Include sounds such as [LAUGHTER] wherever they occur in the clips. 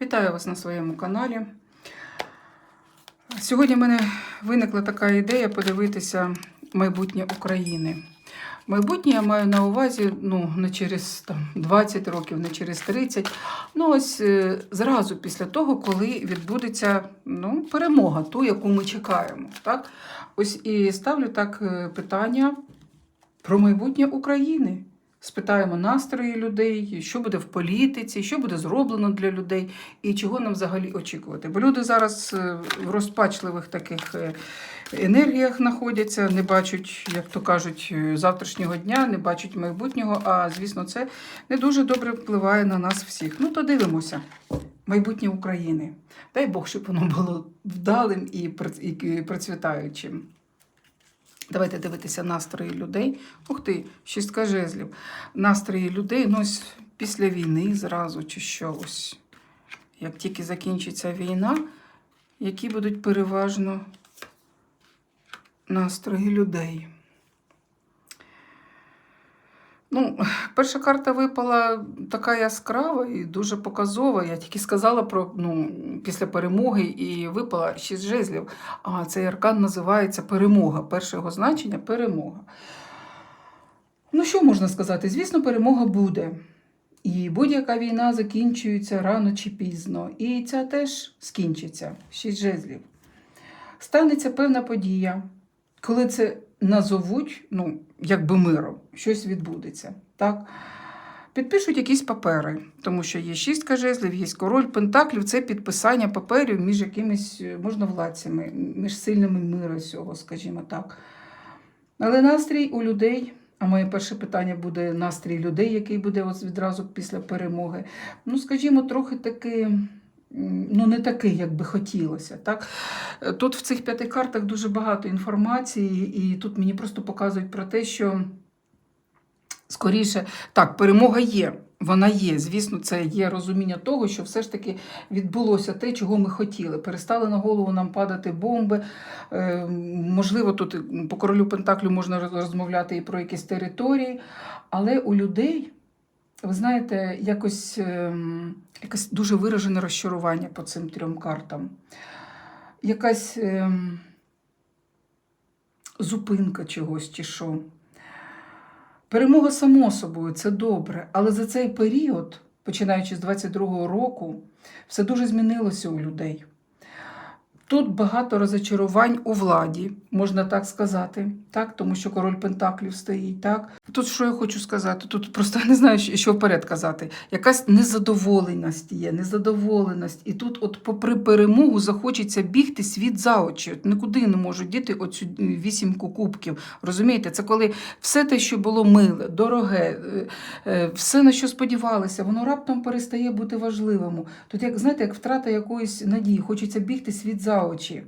Вітаю вас на своєму каналі. Сьогодні в мене виникла така ідея подивитися майбутнє України. Майбутнє я маю на увазі ну, не через там, 20 років, не через 30. Ну, ось е, зразу після того, коли відбудеться ну, перемога, ту, яку ми чекаємо. Так? Ось і ставлю так е, питання про майбутнє України. Спитаємо настрої людей, що буде в політиці, що буде зроблено для людей і чого нам взагалі очікувати. Бо люди зараз е, в розпачливих таких е, енергіях знаходяться, не бачать, як то кажуть, е, завтрашнього дня, не бачать майбутнього. А звісно, це не дуже добре впливає на нас всіх. Ну то дивимося. Майбутнє України. Дай Бог, щоб воно було вдалим і процвітаючим. Давайте дивитися настрої людей. Ух ти, шістка жезлів. Настрої людей, ну ось після війни зразу чи що ось. Як тільки закінчиться війна, які будуть переважно настрої людей. Ну, перша карта випала така яскрава і дуже показова. Я тільки сказала про ну, після перемоги і випала шість жезлів. А цей аркан називається перемога. Перше його значення перемога. Ну, що можна сказати? Звісно, перемога буде. І будь-яка війна закінчується рано чи пізно. І ця теж скінчиться. Шість жезлів. Станеться певна подія, коли це назовуть, ну, якби миром, щось відбудеться. Так? Підпишуть якісь папери, тому що є шістка жезлів, є король пентаклів, це підписання паперів між якимись е, можновладцями, між сильними мира цього, скажімо так. Але настрій у людей, а моє перше питання буде настрій людей, який буде от відразу після перемоги. Ну, скажімо, трохи таки. Ну, не такий, як би хотілося. Так? Тут в цих п'яти картах дуже багато інформації, і тут мені просто показують про те, що скоріше, так, перемога є. Вона є. Звісно, це є розуміння того, що все ж таки відбулося те, чого ми хотіли. Перестали на голову нам падати бомби. Е, можливо, тут по королю Пентаклю можна роз- розмовляти і про якісь території, але у людей, ви знаєте, якось, ем, якось дуже виражене розчарування по цим трьом картам. Якась ем, зупинка чогось чи що. Перемога само собою це добре, але за цей період, починаючи з 22-го року, все дуже змінилося у людей. Тут багато розочарувань у владі, можна так сказати, так? тому що король Пентаклів стоїть. Так? Тут що я хочу сказати? Тут просто не знаю, що вперед казати. Якась незадоволеність є, незадоволеність. І тут, от, попри перемогу, захочеться бігти світ за очі. От нікуди не можуть діти оцю е, вісімку кубків. Розумієте, це коли все те, що було миле, дороге, е, е, все, на що сподівалися, воно раптом перестає бути важливим. Тут, як знаєте, як втрата якоїсь надії, хочеться бігти світ за очі.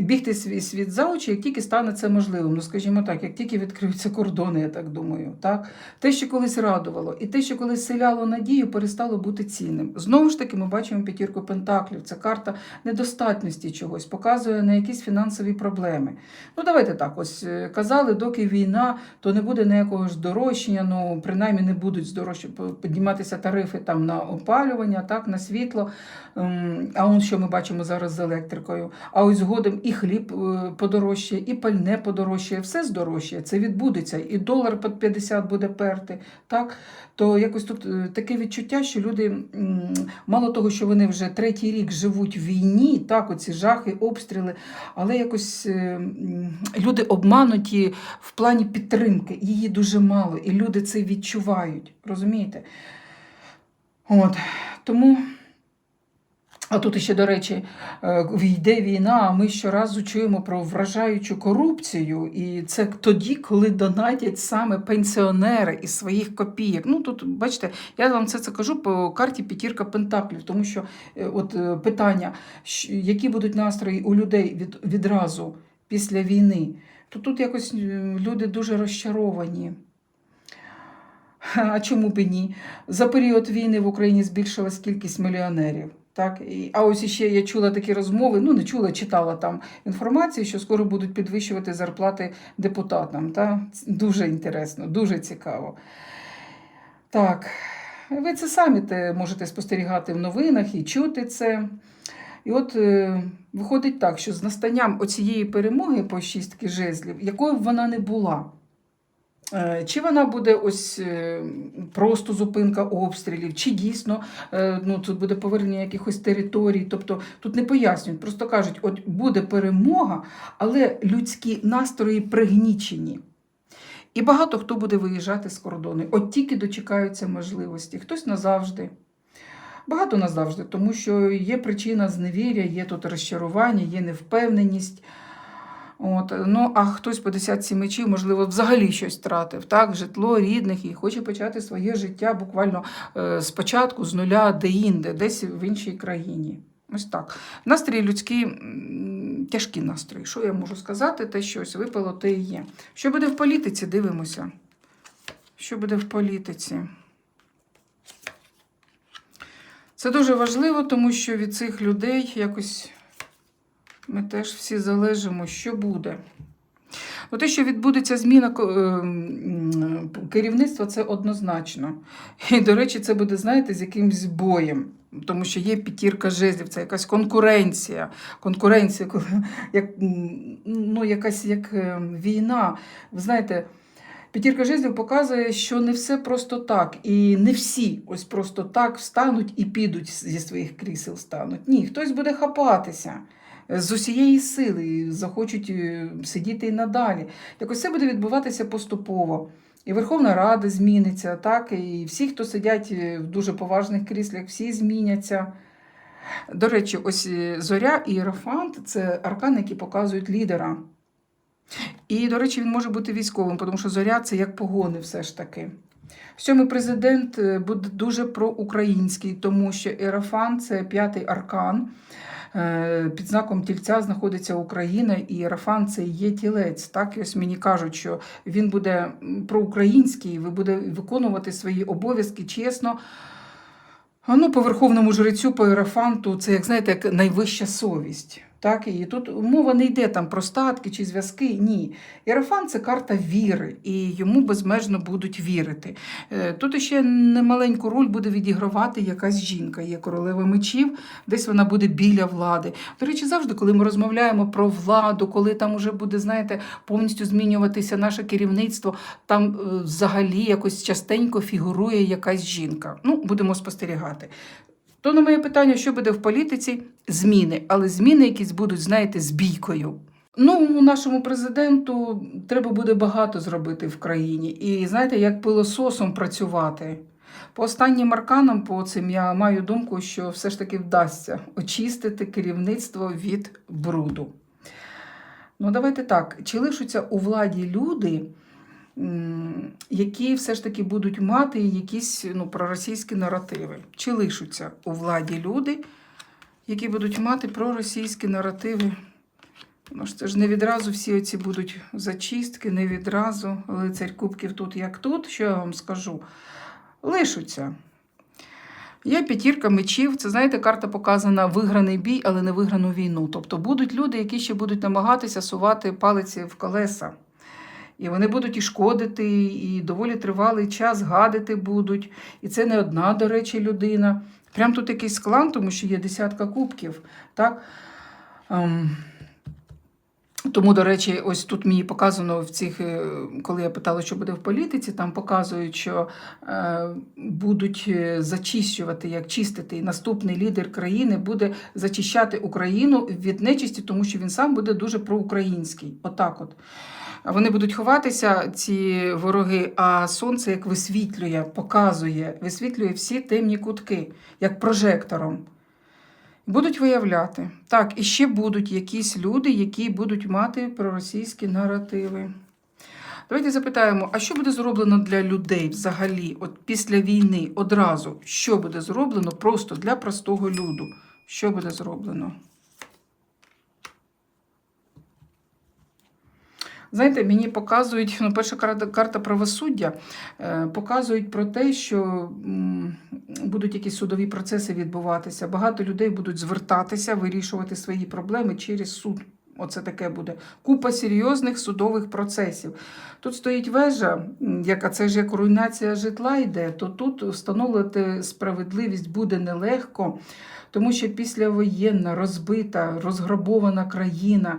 Бігти свій світ за очі, як тільки стане це можливим. Ну, скажімо так, як тільки відкриються кордони, я так думаю. Так? Те, що колись радувало, і те, що колись селяло надію, перестало бути цінним. Знову ж таки, ми бачимо п'ятірку пентаклів. Це карта недостатності чогось, показує на якісь фінансові проблеми. Ну, давайте так, ось е, казали, доки війна, то не буде ніякого здорожчання, ну, принаймні не будуть здорожчі, підніматися тарифи там на опалювання, так, на світло. Ем, А он що ми бачимо зараз з електрикою. А ось згодом і хліб е, подорожчає, і пальне подорожчає, все здорожчає, це відбудеться, і долар під 50 буде перти. Так? То якось тут е, таке відчуття, що люди, мало того, що вони вже третій рік живуть в війні, так, оці жахи, обстріли, але якось е, люди обмануті в плані підтримки. Її дуже мало, і люди це відчувають. Розумієте? От. Тому. А тут ще, до речі, е, йде війна, а ми щоразу чуємо про вражаючу корупцію. І це тоді, коли донатять саме пенсіонери із своїх копійок. Ну тут, бачите, я вам це, це кажу по карті П'ятірка Пентаклів, тому що е, от е, питання, які будуть настрої у людей від, відразу після війни, то тут якось люди дуже розчаровані. А чому б і ні? За період війни в Україні збільшилась кількість мільйонерів. Так? І, а ось ще я чула такі розмови, ну не чула, читала там інформацію, що скоро будуть підвищувати зарплати депутатам. Та? Дуже інтересно, дуже цікаво. Так, Ви це самі те можете спостерігати в новинах і чути це. І от е, виходить так, що з настанням оцієї перемоги по шістки жезлів, якою б вона не була, чи вона буде ось е, просто зупинка обстрілів, чи дійсно е, ну, тут буде повернення якихось територій. Тобто тут не пояснюють, просто кажуть, от буде перемога, але людські настрої пригнічені. І багато хто буде виїжджати з кордону. От тільки дочекаються можливості. Хтось назавжди. Багато назавжди, тому що є причина зневіря, є тут розчарування, є невпевненість. От, ну, а хтось по десятці мечів, можливо, взагалі щось втратив, так, житло рідних і хоче почати своє життя буквально е, спочатку, з нуля, де-інде, десь в іншій країні. Ось так. Настрій людський м, тяжкі настрої. Що я можу сказати? Те щось випало, те і є. Що буде в політиці? Дивимося. Що буде в політиці? Це дуже важливо, тому що від цих людей якось ми теж всі залежимо, що буде. Ну, те, що відбудеться зміна е, керівництва, це однозначно. І, до речі, це буде, знаєте, з якимсь боєм. Тому що є п'ятірка жезлів, це якась конкуренція. Конкуренція, як, ну, якась як е, війна. Ви знаєте, П'ятірка жезлів показує, що не все просто так, і не всі ось просто так встануть і підуть зі своїх крісел стануть. Ні, хтось буде хапатися з усієї сили, захочуть е, сидіти і надалі. Якось це буде відбуватися поступово. І Верховна Рада зміниться, так, і всі, хто сидять е, в дуже поважних кріслах, всі зміняться. До речі, ось е, зоря і Єрофант це аркани, які показують лідера. І, до речі, він може бути військовим, тому що зоря це як погони все ж таки. Сьомий президент буде дуже проукраїнський, тому що Ерафан це п'ятий аркан. Е, Під знаком тільця знаходиться Україна, і Ерафан це є тілець. Так, і ось мені кажуть, що він буде проукраїнський, ви буде виконувати свої обов'язки чесно. Ну, по верховному жрецю, по Ерафанту, це, як знаєте, як найвища совість. Так, і тут мова не йде там про статки чи зв'язки. Ні. Єрофан це карта віри, і йому безмежно будуть вірити. Е, Тут ще немаленьку роль буде відігравати якась жінка. Є королева мечів, десь вона буде біля влади. До речі, завжди, коли ми розмовляємо про владу, коли там уже буде, знаєте, повністю змінюватися наше керівництво, там е, взагалі якось частенько фігурує якась жінка. Ну, будемо спостерігати. То на моє питання, що буде в політиці? Зміни, але зміни якісь будуть, знаєте, з бійкою. Ну, нашому президенту треба буде багато зробити в країні. І знаєте, як пилососом працювати. По останнім арканам, по цим я маю думку, що все ж таки вдасться очистити керівництво від бруду. Ну, давайте так. Чи лишаться у владі люди, які все ж таки будуть мати якісь ну, проросійські наративи? Чи лишаться у владі люди, які будуть мати проросійські наративи? Ну ж це ж не відразу всі оці будуть зачистки, не відразу. Лицарь Кубків тут як тут, що я вам скажу? Лишуться. Є п'ятірка мечів. Це, знаєте, карта показана виграний бій, але не виграну війну. Тобто будуть люди, які ще будуть намагатися сувати палиці в колеса. І вони будуть і шкодити, і доволі тривалий час гадити будуть. І це не одна, до речі, людина. Прям тут якийсь клан, тому що є десятка кубків. Так? Ем, тому, до речі, ось тут мені показано в цих, е, коли я питала, що буде в політиці, там показують, що е, будуть е, зачищувати, як чистити, і наступний лідер країни буде зачищати Україну від нечисті, тому що він сам буде дуже проукраїнський. Отак от. Вони будуть ховатися, ці вороги, а сонце як висвітлює, показує, висвітлює всі темні кутки, як прожектором. Будуть виявляти. Так, і ще будуть якісь люди, які будуть мати проросійські наративи. Давайте запитаємо, а що буде зроблено для людей взагалі, от після війни одразу? Що буде зроблено просто для простого люду? Що буде зроблено? Знаєте, мені показують, ну, перша карта, правосуддя, е, показують про те, що будуть якісь судові процеси відбуватися. Багато людей будуть звертатися, вирішувати свої проблеми через суд. Оце таке буде. Купа серйозних судових процесів. Тут стоїть вежа, яка це ж як руйнація житла йде, то тут встановлювати справедливість буде нелегко, тому що післявоєнна, розбита, розграбована країна.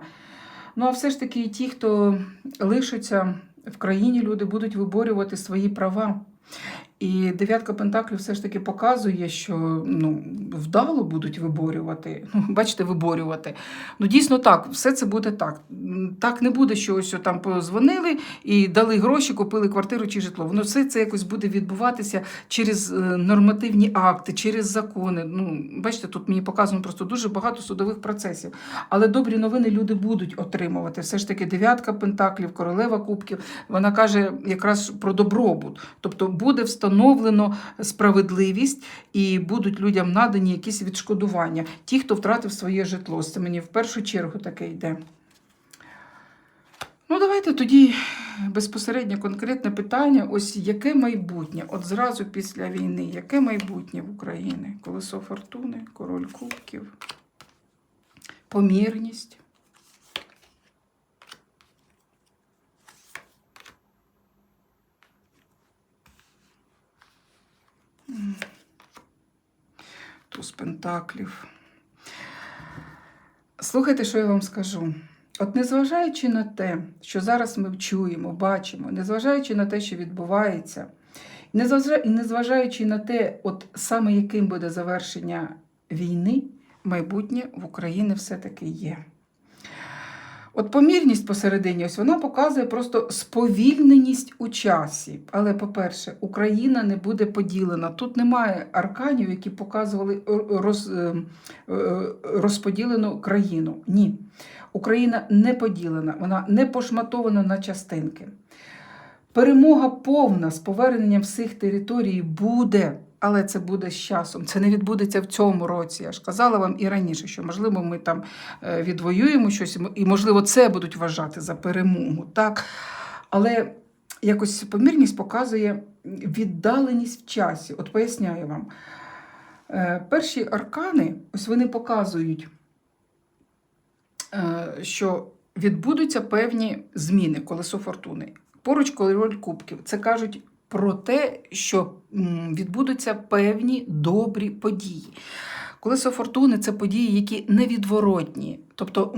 Ну, а все ж таки, ті, хто лишиться в країні, люди будуть виборювати свої права. І дев'ятка Пентаклів все ж таки показує, що ну, вдало будуть виборювати. Ну, [LAUGHS] бачите, виборювати. Ну, дійсно так, все це буде так. Так не буде, що ось там позвонили і дали гроші, купили квартиру чи житло. Воно все це якось буде відбуватися через е, нормативні акти, через закони. Ну, бачите, тут мені показано просто дуже багато судових процесів. Але добрі новини люди будуть отримувати. Все ж таки, дев'ятка пентаклів, королева кубків. Вона каже якраз про добробут. Тобто буде встановлено справедливість і будуть людям надані якісь відшкодування. Ті, хто втратив своє житло. Це мені в першу чергу таке йде. Ну, давайте тоді безпосередньо конкретне питання: ось яке майбутнє? От зразу після війни, яке майбутнє в Україні? Колесо фортуни, король кубків, помірність. Туз пентаклів. Слухайте, що я вам скажу. От незважаючи на те, що зараз ми чуємо, бачимо, незважаючи на те, що відбувається, незважаючи на те, от саме яким буде завершення війни, майбутнє в Україні все-таки є. От помірність посередині, ось вона показує просто сповільненість у часі. Але, по-перше, Україна не буде поділена. Тут немає арканів, які показували роз, е, е, розподілену країну. Ні. Україна не поділена, вона не пошматована на частинки. Перемога повна з поверненням всіх територій буде, але це буде з часом. Це не відбудеться в цьому році. Я ж казала вам і раніше, що можливо ми там е, відвоюємо щось, і можливо це будуть вважати за перемогу. Так? Але якось помірність показує віддаленість в часі. От поясняю вам. Е, Перші аркани, ось вони показують, е, що відбудуться певні зміни колесо фортуни. Поруч король кубків. Це кажуть про те, що відбудуться певні добрі події. Колесо фортуни це події, які невідворотні. Тобто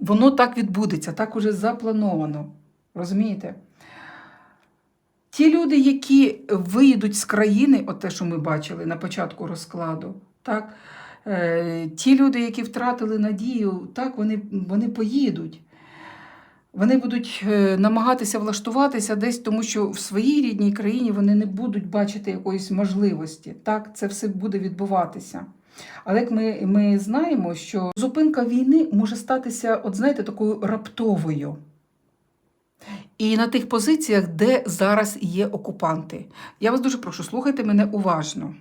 воно так відбудеться, так уже заплановано. Розумієте? Ті люди, які виїдуть з країни, от те, що ми бачили на початку розкладу, так? Е, ті люди, які втратили надію, так, вони, вони поїдуть. Вони будуть е, намагатися влаштуватися десь, тому що в своїй рідній країні вони не будуть бачити якоїсь можливості. Так, це все буде відбуватися. Але як ми, ми знаємо, що зупинка війни може статися, от знаєте, такою раптовою. І на тих позиціях, де зараз є окупанти. Я вас дуже прошу, слухайте мене уважно.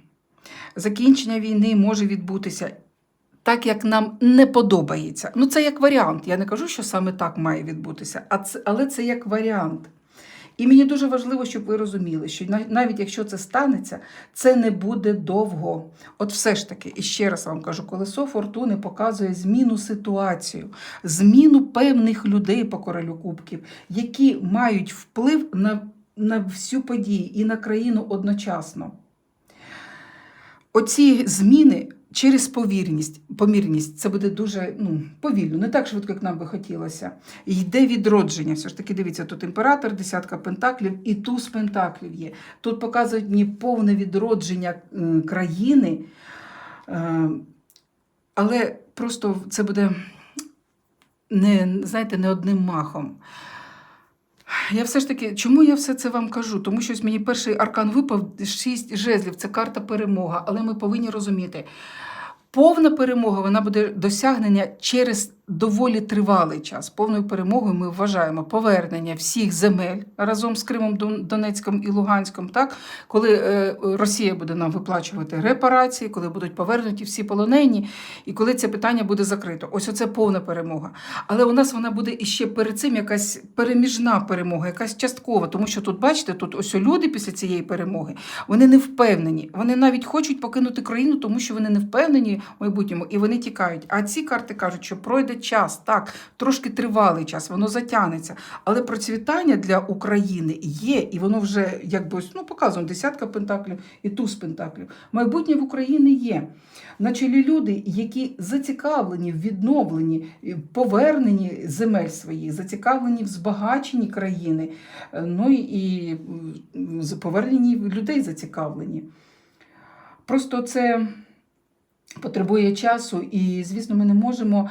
Закінчення війни може відбутися так, як нам не подобається. Ну, це як варіант. Я не кажу, що саме так має відбутися, а це, але це як варіант. І мені дуже важливо, щоб ви розуміли, що навіть якщо це станеться, це не буде довго. От все ж таки, і ще раз вам кажу, колесо фортуни показує зміну ситуацію, зміну певних людей по королю кубків, які мають вплив на, на всю подію і на країну одночасно. Оці зміни через повірність, помірність, це буде дуже ну, повільно, не так швидко, як нам би хотілося. Йде відродження. Все ж таки, дивіться, тут імператор, десятка пентаклів і туз пентаклів є. Тут показують мені повне відродження країни, Е, але просто це буде не, знаєте, не одним махом. Я все ж таки, чому я все це вам кажу? Тому що ось мені перший аркан випав шість жезлів, це карта перемога. Але ми повинні розуміти, повна перемога вона буде досягнення через доволі тривалий час. Повною перемогою ми вважаємо повернення всіх земель разом з Кримом, Донецьком і Луганськом, так? коли е, Росія буде нам виплачувати репарації, коли будуть повернуті всі полонені, і коли це питання буде закрито. Ось оце повна перемога. Але у нас вона буде іще перед цим якась переміжна перемога, якась часткова. Тому що тут, бачите, тут ось люди після цієї перемоги вони не впевнені. Вони навіть хочуть покинути країну, тому що вони не впевнені в майбутньому і вони тікають. А ці карти кажуть, що пройде час, так, трошки тривалий час, воно затягнеться. Але процвітання для України є, і воно вже якби ну, показуємо десятка пентаклів і туз пентаклів. Майбутнє в Україні є. На чолі люди, які зацікавлені в відновленні, і поверненні земель своїх, зацікавлені в збагаченні країни, е, ну і поверненні людей зацікавлені. Просто це потребує часу, і, звісно, ми не можемо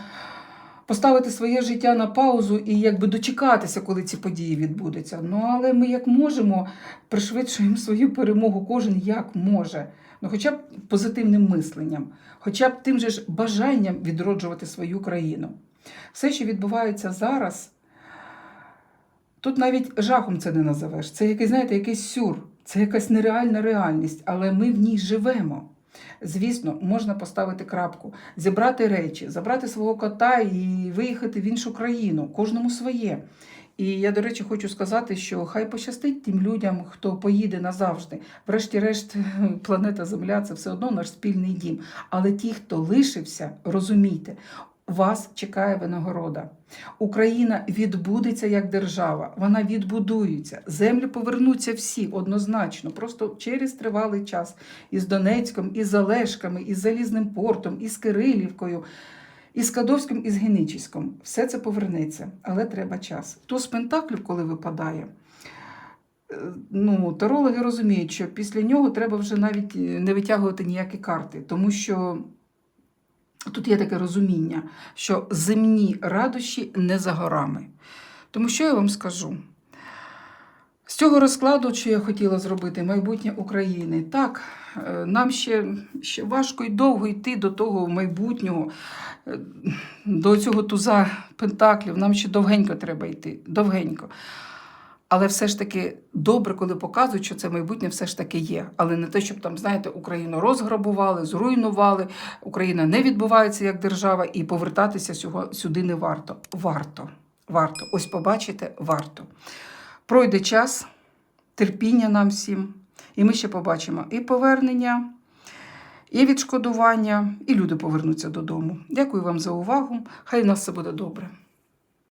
поставити своє життя на паузу і якби дочекатися, коли ці події відбудуться. Ну, але ми як можемо пришвидшуємо свою перемогу, кожен як може. Ну, хоча б позитивним мисленням, хоча б тим же ж бажанням відроджувати свою країну. Все, що відбувається зараз, тут навіть жахом це не називеш. Це якийсь, знаєте, якийсь сюр, це якась нереальна реальність, але ми в ній живемо. Звісно, можна поставити крапку, зібрати речі, забрати свого кота і виїхати в іншу країну, кожному своє. І я, до речі, хочу сказати, що хай пощастить тим людям, хто поїде назавжди. Врешті-решт, [LAUGHS] планета Земля це все одно наш спільний дім. Але ті, хто лишився, розумійте, вас чекає винагорода. Україна відбудеться як держава, вона відбудується. Землі повернуться всі однозначно, просто через тривалий час із Донецьком, із Залешками, із Залізним портом, із Кирилівкою, із Кадовським, із Генічіськом. Все це повернеться, але треба час. То з Пентаклів, коли випадає. е, Ну, тарологи розуміють, що після нього треба вже навіть е, не витягувати ніякі карти, тому що Тут є таке розуміння, що земні радощі не за горами. Тому що я вам скажу? З цього розкладу, що я хотіла зробити, майбутнє України, так, е, нам ще, ще важко і довго йти до того майбутнього, е, до цього туза пентаклів. Нам ще довгенько треба йти. Довгенько. Але все ж таки добре, коли показують, що це майбутнє все ж таки є. Але не те, щоб там, знаєте, Україну розграбували, зруйнували, Україна не відбувається як держава, і повертатися сюди не варто. Варто. Варто. Ось побачите, варто. Пройде час, терпіння нам всім, і ми ще побачимо і повернення, і відшкодування, і люди повернуться додому. Дякую вам за увагу. Хай у нас все буде добре.